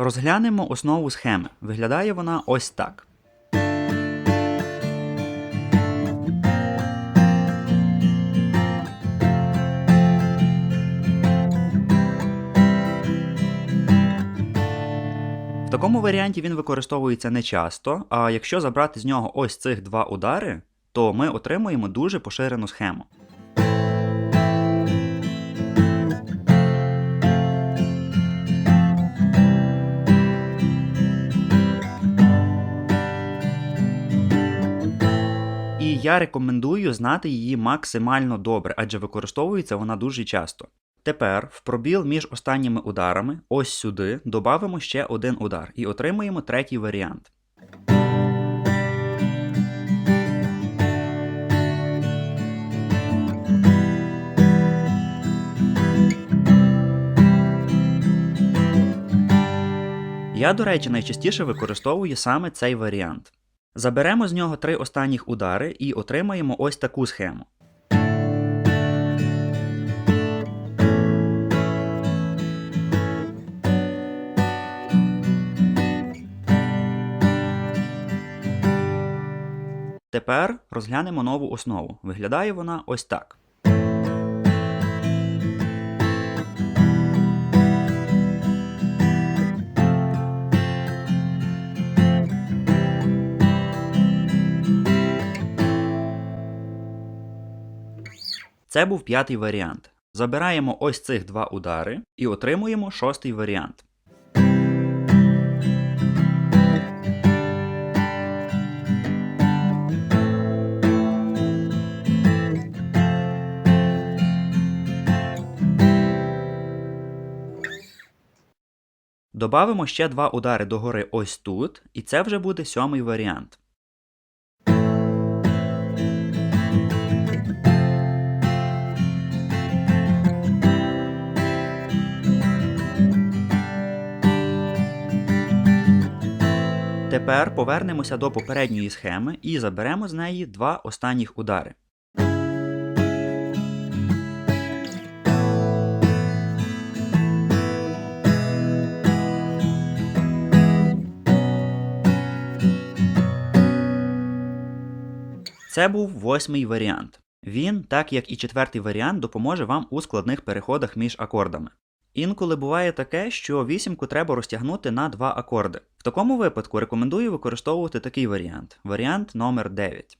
Розглянемо основу схеми. Виглядає вона ось так. В такому варіанті він використовується не часто, а якщо забрати з нього ось цих два удари, то ми отримуємо дуже поширену схему. Я рекомендую знати її максимально добре, адже використовується вона дуже часто. Тепер в пробіл між останніми ударами, ось сюди, додамо ще один удар і отримуємо третій варіант. Я, до речі, найчастіше використовую саме цей варіант. Заберемо з нього три останніх удари і отримаємо ось таку схему. Тепер розглянемо нову основу. Виглядає вона ось так. Це був п'ятий варіант. Забираємо ось цих два удари і отримуємо шостий варіант. Добавимо ще два удари догори ось тут, і це вже буде сьомий варіант. Тепер повернемося до попередньої схеми і заберемо з неї два останніх удари. Це був восьмий варіант. Він, так як і четвертий варіант, допоможе вам у складних переходах між акордами. Інколи буває таке, що вісімку треба розтягнути на два акорди. В такому випадку рекомендую використовувати такий варіант варіант номер 9.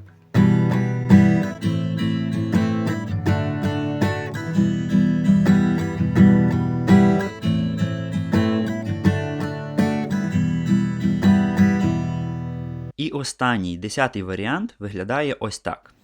І останній десятий варіант виглядає ось так.